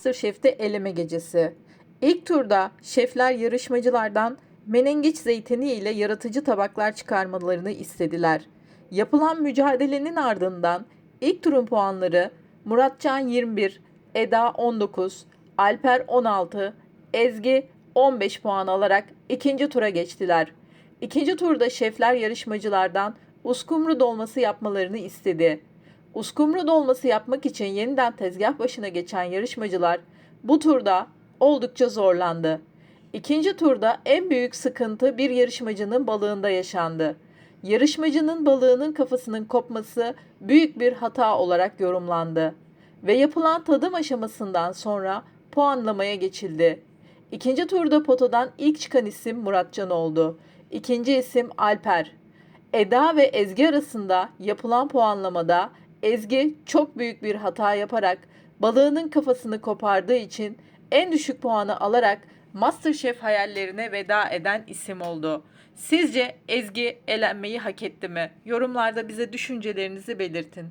Masterchef'te eleme gecesi. İlk turda şefler yarışmacılardan menengiç zeytini ile yaratıcı tabaklar çıkarmalarını istediler. Yapılan mücadelenin ardından ilk turun puanları Muratcan 21, Eda 19, Alper 16, Ezgi 15 puan alarak ikinci tura geçtiler. İkinci turda şefler yarışmacılardan uskumru dolması yapmalarını istedi. Uskumru dolması yapmak için yeniden tezgah başına geçen yarışmacılar bu turda oldukça zorlandı. İkinci turda en büyük sıkıntı bir yarışmacının balığında yaşandı. Yarışmacının balığının kafasının kopması büyük bir hata olarak yorumlandı ve yapılan tadım aşamasından sonra puanlamaya geçildi. İkinci turda potadan ilk çıkan isim Muratcan oldu. İkinci isim Alper. Eda ve Ezgi arasında yapılan puanlamada Ezgi çok büyük bir hata yaparak balığının kafasını kopardığı için en düşük puanı alarak MasterChef hayallerine veda eden isim oldu. Sizce Ezgi elenmeyi hak etti mi? Yorumlarda bize düşüncelerinizi belirtin.